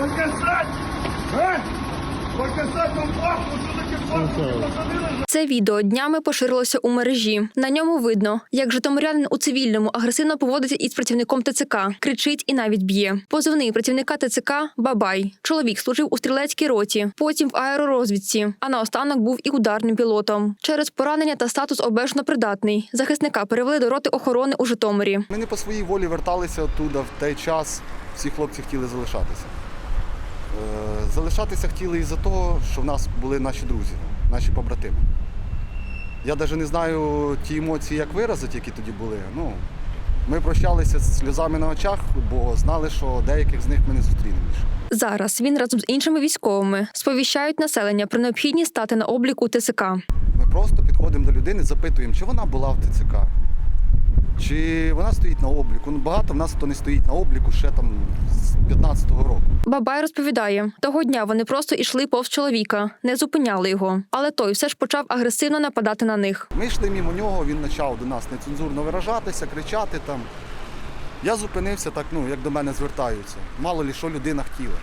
Показать! А? Вам папку, що таке папку Це відео днями поширилося у мережі. На ньому видно, як житомирянин у цивільному агресивно поводиться із працівником ТЦК, кричить і навіть б'є. Позивний працівника ТЦК Бабай. Чоловік служив у стрілецькій роті, потім в аеророзвідці, а наостанок був і ударним пілотом. Через поранення та статус обмежено придатний. Захисника перевели до роти охорони у Житомирі. Ми не по своїй волі верталися оттуда в той час. Всі хлопці хотіли залишатися. Е, Залишатися хотіли із-за того, що в нас були наші друзі, наші побратими. Я навіть не знаю ті емоції, як виразити, які тоді були. Ну, ми прощалися з сльозами на очах, бо знали, що деяких з них ми не зустрінемо. Зараз він разом з іншими військовими сповіщають населення про необхідність стати на облік у ТЦК. Ми просто підходимо до людини, запитуємо, чи вона була в ТЦК, чи вона стоїть на обліку. Ну, багато в нас хто не стоїть на обліку ще там з 15-го року. Бабай розповідає, того дня вони просто йшли повз чоловіка, не зупиняли його, але той все ж почав агресивно нападати на них. Ми йшли мимо нього, він почав до нас нецензурно виражатися, кричати там. Я зупинився так, ну, як до мене звертаються. Мало лі що людина хотіла.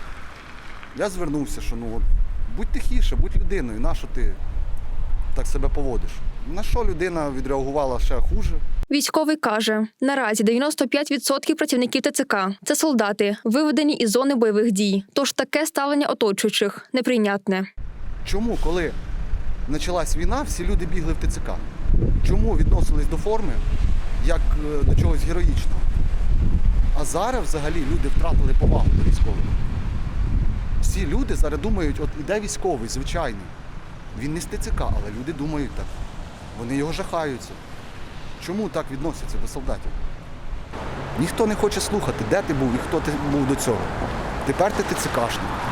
Я звернувся, що ну, от, будь тихіше, будь людиною, на що ти так себе поводиш? На що людина відреагувала ще хуже? Військовий каже: наразі 95% працівників ТЦК це солдати, виведені із зони бойових дій. Тож таке ставлення оточуючих неприйнятне. Чому, коли почалась війна, всі люди бігли в ТЦК? Чому відносились до форми як е, до чогось героїчного? А зараз взагалі люди втратили повагу до військових. Всі люди зараз думають, от іде військовий, звичайний. Він не з ТЦК, але люди думають так. Вони його жахаються. Чому так відносяться до солдатів? Ніхто не хоче слухати, де ти був і хто ти був до цього. Тепер ти ТЦКшник.